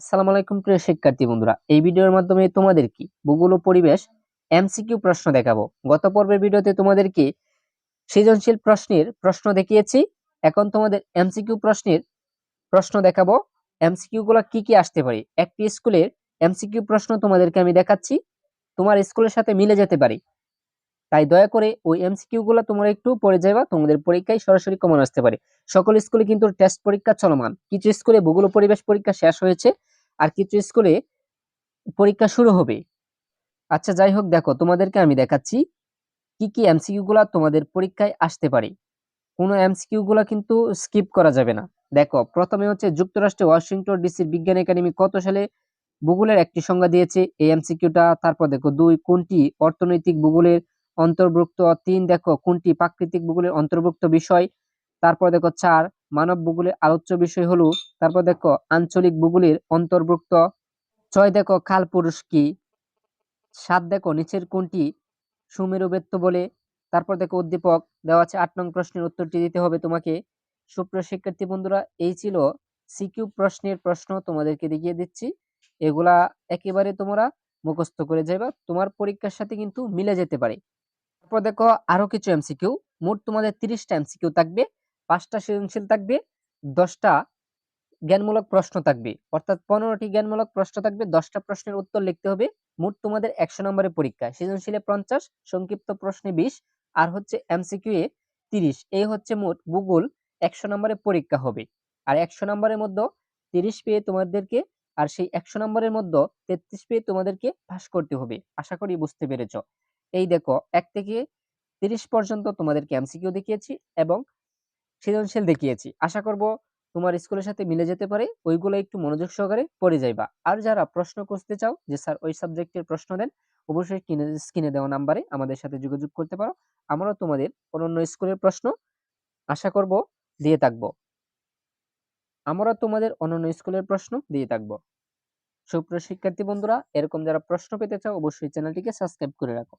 আসসালামু আলাইকুম প্রিয় শিক্ষার্থী বন্ধুরা, এই ভিডিওর মাধ্যমে তোমাদের কি ভূগোল ও পরিবেশ, এমসিকিউ প্রশ্ন দেখাবো। গত পর্বের ভিডিওতে তোমাদেরকে সৃজনশীল প্রশ্নের প্রশ্ন দেখিয়েছি, এখন তোমাদের এমসিকিউ প্রশ্নের প্রশ্ন দেখাবো। এমসিকিউ গুলো কি কি আসতে পারে? একটি স্কুলের এমসিকিউ প্রশ্ন তোমাদেরকে আমি দেখাচ্ছি, তোমার স্কুলের সাথে মিলে যেতে পারে। তাই দয়া করে ওই এমসিকিউ গুলো তোমরা একটু পড়ে যাবা তোমাদের পরীক্ষায় সরাসরি কমন আসতে পারে। সকল স্কুলে কিন্তু টেস্ট পরীক্ষা চলমান। কিছু স্কুলে ভূগোল পরিবেশ পরীক্ষা শেষ হয়েছে আর কিছু স্কুলে পরীক্ষা শুরু হবে। আচ্ছা যাই হোক, দেখো, তোমাদেরকে আমি দেখাচ্ছি কি কি এমসিকিউ গুলা তোমাদের পরীক্ষায় আসতে পারে। কোনো এমসিকিউ গুলা কিন্তু স্কিপ করা যাবে না। দেখো, প্রথমে হচ্ছে যুক্তরাষ্ট্রে ওয়াশিংটন ডিসির বিজ্ঞান একাডেমি কত সালে ভূগোলের একটি সংজ্ঞা দিয়েছে? এই এমসিকিউটা তারপর দেখো, দুই, কোনটি অর্থনৈতিক ভূগোলের অন্তর্ভুক্ত? তিন, দেখো, কোনটি প্রাকৃতিক ভূগোলের অন্তর্ভুক্ত বিষয়? তারপর দেখো, চার মানব ভূগোলের আলোচ্য বিষয় হলো, তারপর দেখো, আঞ্চলিক ভূগোলের অন্তর্ভুক্ত। ছয় দেখো, খাল পুরুষ কি? সাত দেখো, নিচের কোনটি? সুমেরু বেত্ত বলে। তারপর দেখো, উদ্দীপক, দেওয়া আছে আট নং প্রশ্নের উত্তরটি দিতে হবে তোমাকে। সুপ্রিয় শিক্ষার্থী বন্ধুরা, এই ছিল সিকিউ প্রশ্নের প্রশ্ন তোমাদেরকে দেখিয়ে দিচ্ছি। এগুলা একেবারে তোমরা মুখস্থ করে যাইবা, তোমার পরীক্ষার সাথে কিন্তু মিলে যেতে পারে। তারপর দেখো, আরও কিছু এমসিকিউ মোট তোমাদের তিরিশটা এমসিকিউ থাকবে। পাঁচটা সৃজনশীল থাকবে, দশটা জ্ঞানমূলক প্রশ্ন থাকবে। অর্থাৎ পনেরোটি জ্ঞানমূলক প্রশ্ন থাকবে, দশটা প্রশ্নের উত্তর লিখতে হবে। মোট তোমাদের একশো নম্বরের পরীক্ষা। সৃজনশীলে পঞ্চাশ, সংক্ষিপ্ত প্রশ্নে বিশ, আর হচ্ছে এমসিকিউ এ তিরিশ। এই হচ্ছে মোট ভূগোল একশো নম্বরের পরীক্ষা হবে। আর একশো নম্বরের মধ্যে তিরিশ পেয়ে তোমাদেরকে, আর সেই একশো নম্বরের মধ্যে তেত্রিশ পেয়ে তোমাদেরকে পাস করতে হবে। আশা করি বুঝতে পেরেছ। এই দেখো, এক থেকে তিরিশ পর্যন্ত তোমাদেরকে এমসিকিউ দেখিয়েছি এবং সৃজনশীল দেখিয়েছি। আশা করব তোমার স্কুলের সাথে মিলে যেতে পারে, ওইগুলো একটু মনোযোগ সহকারে পড়ে যাইবা। আর যারা প্রশ্ন করতে চাও, যে স্যার ওই সাবজেক্টের প্রশ্ন দেন, অবশ্যই স্ক্রিনে দেওয়া নাম্বারে আমাদের সাথে যোগাযোগ করতে পারো। আমরাও তোমাদের অন্যান্য স্কুলের প্রশ্ন আশা করব দিয়ে থাকব। আমরা তোমাদের অন্যান্য স্কুলের প্রশ্ন দিয়ে থাকব। সুপ্রিয় শিক্ষার্থী বন্ধুরা, এরকম যারা প্রশ্ন পেতে চাও, অবশ্যই চ্যানেলটিকে সাবস্ক্রাইব করে রাখো।